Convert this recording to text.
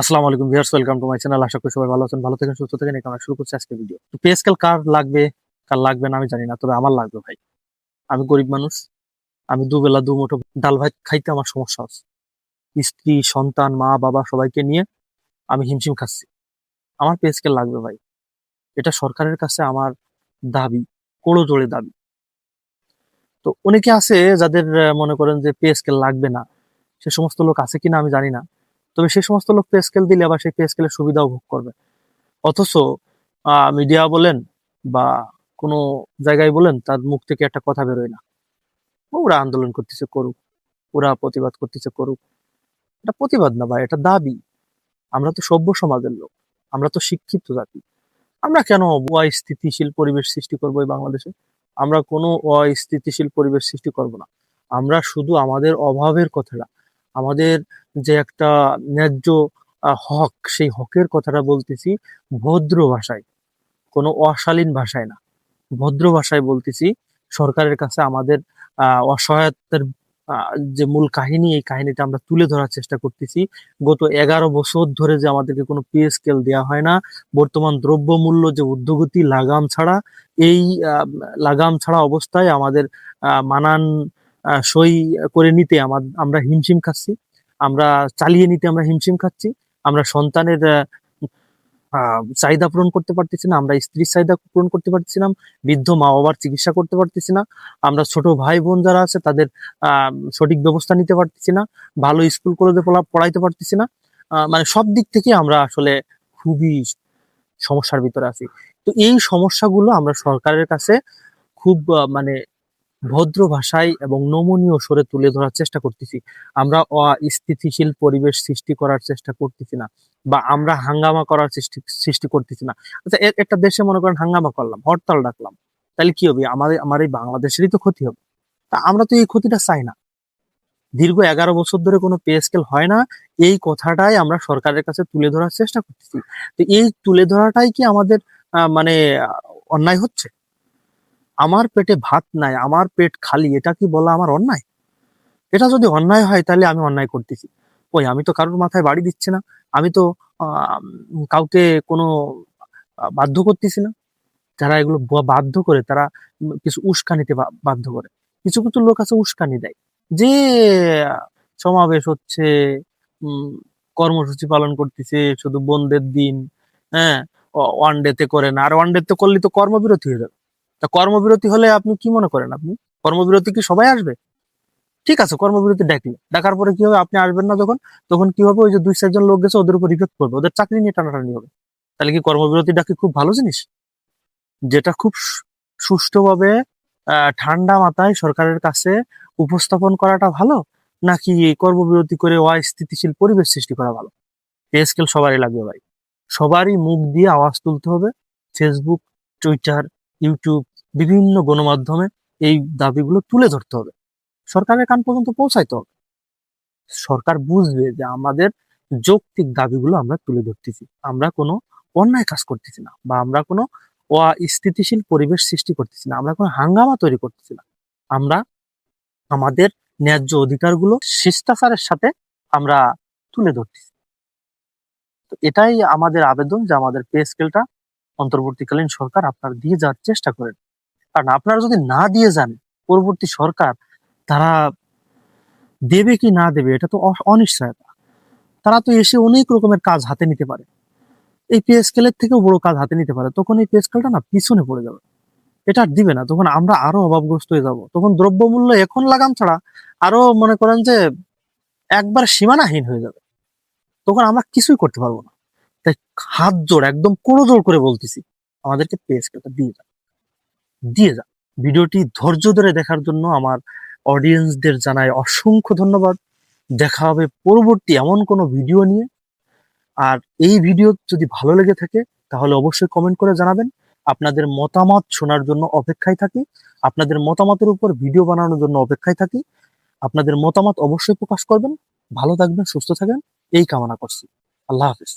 আসসালামু আলাইকুম viewers, welcome to my channel. আশা করি সবাই ভালো আছেন, ভালো থাকেন, সুস্থ থাকেন। এখানে শুরু করছি আজকে ভিডিও। পে স্কেল কার লাগবে কার লাগবে না আমি জানি না, তবে আমার লাগবে ভাই। আমি গরিব মানুষ, আমি দুবেলা দু মুঠো ডাল ভাত খাইতে আমার সমস্যা আছে। স্ত্রী, সন্তান, মা, বাবা সবাইকে নিয়ে আমি হিমশিম খাচ্ছি। আমার পে স্কেল লাগবে ভাই। এটা সরকারের কাছে আমার দাবি, কোড়ো জোড়ে দাবি। তো অনেকে আছে যাদের মনে করেন যে পে স্কেল লাগবে না। সে সমস্ত লোক আছে কিনা আমি জানি না। তবে সেই সমস্ত লোক পে স্কেল দিলে আবার সেই পে স্কেলের সুবিধাও ভোগ করবে। অথচ মিডিয়া বলেন বা কোনো জায়গায় বলেন, তার মুখ থেকে একটা কথা বেরোয় না। ওরা আন্দোলন করতেছে করুক, ওরা প্রতিবাদ করতেছে করুক। এটা প্রতিবাদ না ভাই, এটা দাবি। আমরা তো সভ্য সমাজের লোক, আমরা তো শিক্ষিত জাতি। আমরা কেন অস্থিতিশীল পরিবেশ সৃষ্টি করব এই বাংলাদেশে? আমরা কোনো অস্থিতিশীল পরিবেশ সৃষ্টি করব না। আমরা শুধু আমাদের অভাবের কথাটা আমাদের যে একটা ন্যায্য হক, সেই হকের কথাটা বলতেছি ভদ্র ভাষায়। কোনো অশালীন ভাষায় না। ভদ্র ভাষায় বলতেছি, সরকারের কাছে আমাদের অসহায়তার যে মূল কাহিনী, এই কাহিনীটা আমরা তুলে ধরার চেষ্টা করতেছি। গত এগারো বছর ধরে যে আমাদেরকে কোনো পে স্কেল দেওয়া হয় না, বর্তমান দ্রব্যমূল্য যে ঊর্ধ্বগতি, লাগাম ছাড়া, এই লাগাম ছাড়া অবস্থায় আমাদের মানান সই করে নিতে আমার, আমরা হিমশিম খাচ্ছি। আমরা চালিয়ে নিতে আমরা হিমশিম খাচ্ছি। আমরা সন্তানের চাহিদা পূরণ করতে পারতেছি না। আমরা স্ত্রীর চাহিদা পূরণ করতে পারতেছি না। বৃদ্ধ মা বাবার চিকিৎসা করতে পারতেছি না। আমরা ছোট ভাই বোন যারা আছে, তাদের সঠিক ব্যবস্থা নিতে পারতেছি না। ভালো স্কুল, কলেজে পড়া- পড়াইতে পারতেছি না। মানে সব দিক থেকে আমরা আসলে খুবই সমস্যার ভিতরে আছি। তো এই সমস্যাগুলো আমরা সরকারের কাছে খুব মানে ভদ্র ভাষায় এবং নমনীয় স্বরে তুলে ধরার চেষ্টা করতেছি। আমরা অস্থিতিশীল পরিবেশ সৃষ্টি করার চেষ্টা করতেছি না বা আমরা হাঙ্গামা করার সৃষ্টি সৃষ্টি করতেছি না। আচ্ছা একটা দেশে মনে করেন হাঙ্গামা করলাম, হরতাল ডাকলাম, তাহলে কি হবে? আমাদের, আমার এই বাংলাদেশেরই তো ক্ষতি হবে। তা আমরা তো এই ক্ষতিটা চাই না। দীর্ঘ এগারো বছর ধরে কোনো পে স্কেল হয় না, এই কথাটাই আমরা সরকারের কাছে তুলে ধরার চেষ্টা করতেছি। তো এই তুলে ধরাটাই কি আমাদের মানে অন্যায় হচ্ছে? আমার পেটে ভাত নাই, আমার পেট খালি, এটা কি বলা আমার অন্যায়? এটা যদি অন্যায় হয়, তাহলে আমি অন্যায় করতেছি। ওই আমি তো কারোর মাথায় বাড়ি দিচ্ছি না, আমি তো কাউকে কোনো বাধ্য করতেছি না। যারা এগুলো বাধ্য করে, তারা কিছু উস্কানিতে বাধ্য করে। কিছু কিছু লোক আছে উস্কানি দেয়। যে সমাবেশ হচ্ছে কর্মসূচি পালন করতেছে, শুধু বন্ধের দিন হ্যাঁ ওয়ান ডে তে করে না, আর ওয়ান ডে তে করলে তো কর্মবিরতি হয়ে যাবে। তা কর্মবিরতি হলে আপনি কি মনে করেন আপনি? কর্মবিরতি কি সবাই আসবে? ঠিক আছে, কর্মবিরতি ডাকলে ডাকার পরে কি হবে? আপনি আসবেন না যখন তখন কি হবে? ওই যে দুই, চারজন লোক গেছে, ওদের উপর রিফেক্ট করবে। ওদের চাকরি নিয়ে টানাটানি হবে। তাহলে কি কর্মবিরতি ডাকি খুব ভালো জিনিস? যেটা খুব সুষ্ঠুভাবে ঠান্ডা মাথায় সরকারের কাছে উপস্থাপন করাটা ভালো? নাকি কর্মবিরতি করে অস্থিতিশীল পরিবেশ সৃষ্টি করা ভালো? স্কেল সবারই লাগবে ভাই। সবারই মুখ দিয়ে আওয়াজ তুলতে হবে। ফেসবুক টুইটার ইউটিউব বিভিন্ন গণমাধ্যমে এই দাবিগুলো তুলে ধরতে হবে। সরকারের কান পর্যন্ত পৌঁছাইতে হবে। সরকার বুঝবে যে আমাদের যৌক্তিক দাবিগুলো আমরা তুলে ধরতেছি। আমরা কোনো অন্যায় কাজ করতেছি না বা আমরা কোনো অস্থিতিশীল পরিবেশ সৃষ্টি করতেছি না। আমরা কোনো হাঙ্গামা তৈরি করতেছি না। আমরা আমাদের ন্যায্য অধিকারগুলো শিষ্টাচারের সাথে আমরা তুলে ধরতেছি। তো এটাই আমাদের আবেদন যে আমাদের পে স্কেলটা অন্তর্বর্তীকালীন সরকার আপনার দিয়ে যাওয়ার চেষ্টা করেন। কারণ আপনারা যদি না দিয়ে যান, পরবর্তী সরকার তারা দেবে কি না দেবে, এটা তো অনিশ্চয়তা। তারা তো এসে অনেক রকমের কাজ হাতে নিতে পারে। এই পে স্কেলের থেকেও বড় কাজ হাতে নিতে পারে, তখন এই পে স্কেলটা না পিছনে পড়ে যাবে। এটা আর দিবে না, তখন আমরা আরও অভাবগ্রস্ত হয়ে যাব। তখন দ্রব্যমূল্য এখন লাগাম ছাড়া আরও মনে করেন যে একবার সীমানাহীন হয়ে যাবে। তখন আমরা কিছুই করতে পারব না। তাই হাত জোড়, একদম কোনো জোর করে বলতেছি, আমাদেরকে পে স্কেলটা দিয়ে দিয়ে যান। ভিডিওটি ধৈর্য ধরে দেখার জন্য আমার অডিয়েন্সদের জানাই অসংখ্য ধন্যবাদ। দেখা হবে পরবর্তী এমন কোনো ভিডিও নিয়ে। আর এই ভিডিও যদি ভালো লেগে থাকে, তাহলে অবশ্যই কমেন্ট করে জানাবেন। আপনাদের মতামত শোনার জন্য অপেক্ষায় থাকি। আপনাদের মতামতের উপর ভিডিও বানানোর জন্য অপেক্ষায় থাকি। আপনাদের মতামত অবশ্যই প্রকাশ করবেন। ভালো থাকবেন, সুস্থ থাকবেন। এই কামনা করছি। আল্লাহ হাফিজ।